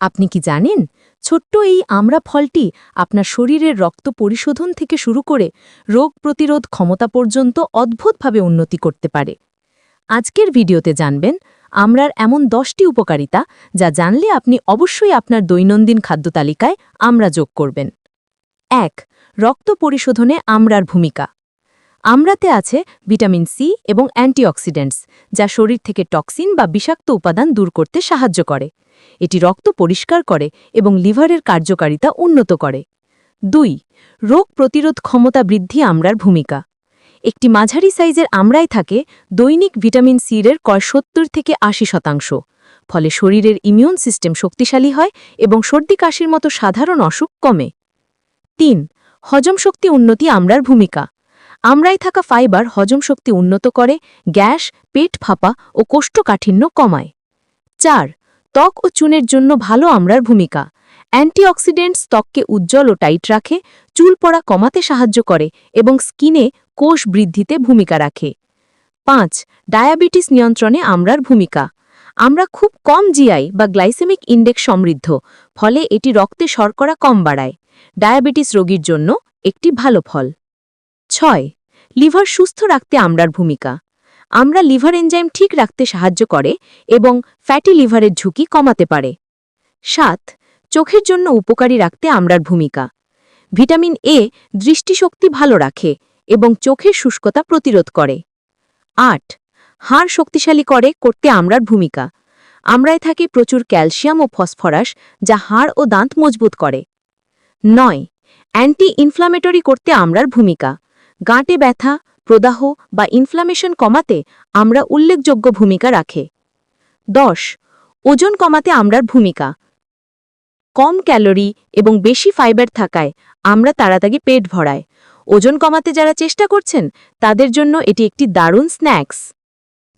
আপনি কি জানেন? ছোট্ট এই আমরা ফলটি আপনার শরীরের রক্ত পরিশোধন থেকে শুরু করে রোগ প্রতিরোধ ক্ষমতা পর্যন্ত অদ্ভুতভাবে উন্নতি করতে পারে। আজকের ভিডিওতে জানবেন, আমরার এমন দশটি উপকারিতা যা জানলে আপনি অবশ্যই আপনার দৈনন্দিন খাদ্য তালিকায় আমরা যোগ করবেন। এক, রক্ত পরিশোধনে আমরার ভূমিকা। আমরাতে আছে ভিটামিন সি এবং অ্যান্টিঅক্সিডেন্টস, যা শরীর থেকে টক্সিন বা বিষাক্ত উপাদান দূর করতে সাহায্য করে। এটি রক্ত পরিষ্কার করে এবং লিভারের কার্যকারিতা উন্নত করে। দুই, রোগ প্রতিরোধ ক্ষমতা বৃদ্ধি আমরার ভূমিকা। একটি মাঝারি সাইজের আমরাই থাকে দৈনিক ভিটামিন সির কয় সত্তর থেকে আশি শতাংশ, ফলে শরীরের ইমিউন সিস্টেম শক্তিশালী হয় এবং সর্দি কাশির মতো সাধারণ অসুখ কমে। তিন, হজম শক্তি উন্নতি আমরার ভূমিকা। আমরাই থাকা ফাইবার হজম শক্তি উন্নত করে, গ্যাস, পেট ফাঁপা ও কোষ্ঠকাঠিন্য কমায়। চার, ত্বক ও চুনের জন্য ভালো আমরার ভূমিকা। অ্যান্টিঅক্সিডেন্টস ত্বককে উজ্জ্বল ও টাইট রাখে, চুল পড়া কমাতে সাহায্য করে এবং স্কিনে কোষ বৃদ্ধিতে ভূমিকা রাখে। পাঁচ, ডায়াবেটিস নিয়ন্ত্রণে আমরার ভূমিকা। আমরা খুব কম জিআই বা গ্লাইসেমিক ইন্ডেক্স সমৃদ্ধ, ফলে এটি রক্তে শর্করা কম বাড়ায়। ডায়াবেটিস রোগীর জন্য একটি ভালো ফল। ছয়, লিভার সুস্থ রাখতে আমরার ভূমিকা। আমরা লিভার এনজাইম ঠিক রাখতে সাহায্য করে এবং ফ্যাটি লিভারের ঝুঁকি কমাতে পারে। সাত, চোখের জন্য উপকারী রাখতে আমরার ভূমিকা। ভিটামিন এ দৃষ্টিশক্তি ভালো রাখে এবং চোখের শুষ্কতা প্রতিরোধ করে। আট, হাড় শক্তিশালী করে করতে আমরার ভূমিকা। আমরায় থাকে প্রচুর ক্যালসিয়াম ও ফসফরাস যা হাড় ও দাঁত মজবুত করে। নয় অ্যান্টি ইনফ্লামেটরি করতে আমরার ভূমিকা। গাঁটে ব্যথা, প্রদাহ বা ইনফ্লামেশন কমাতে আমরা উল্লেখযোগ্য ভূমিকা রাখে। দশ, ওজন কমাতে আমরার ভূমিকা। কম ক্যালোরি এবং বেশি ফাইবার থাকায় আমরা তাড়াতাড়ি পেট ভরায়। ওজন কমাতে যারা চেষ্টা করছেন, তাদের জন্য এটি একটি দারুণ স্ন্যাক্স।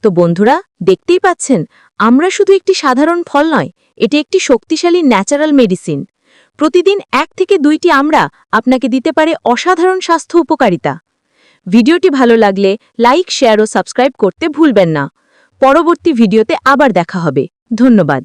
তো বন্ধুরা, দেখতেই পাচ্ছেন, আমরা শুধু একটি সাধারণ ফল নয়, এটি একটি শক্তিশালী ন্যাচারাল মেডিসিন। প্রতিদিন এক থেকে দুইটি আমরা আপনাকে দিতে পারে অসাধারণ স্বাস্থ্য উপকারিতা। ভিডিওটি ভালো লাগলে লাইক, শেয়ার ও সাবস্ক্রাইব করতে ভুলবেন না। পরবর্তী ভিডিওতে আবার দেখা হবে। ধন্যবাদ।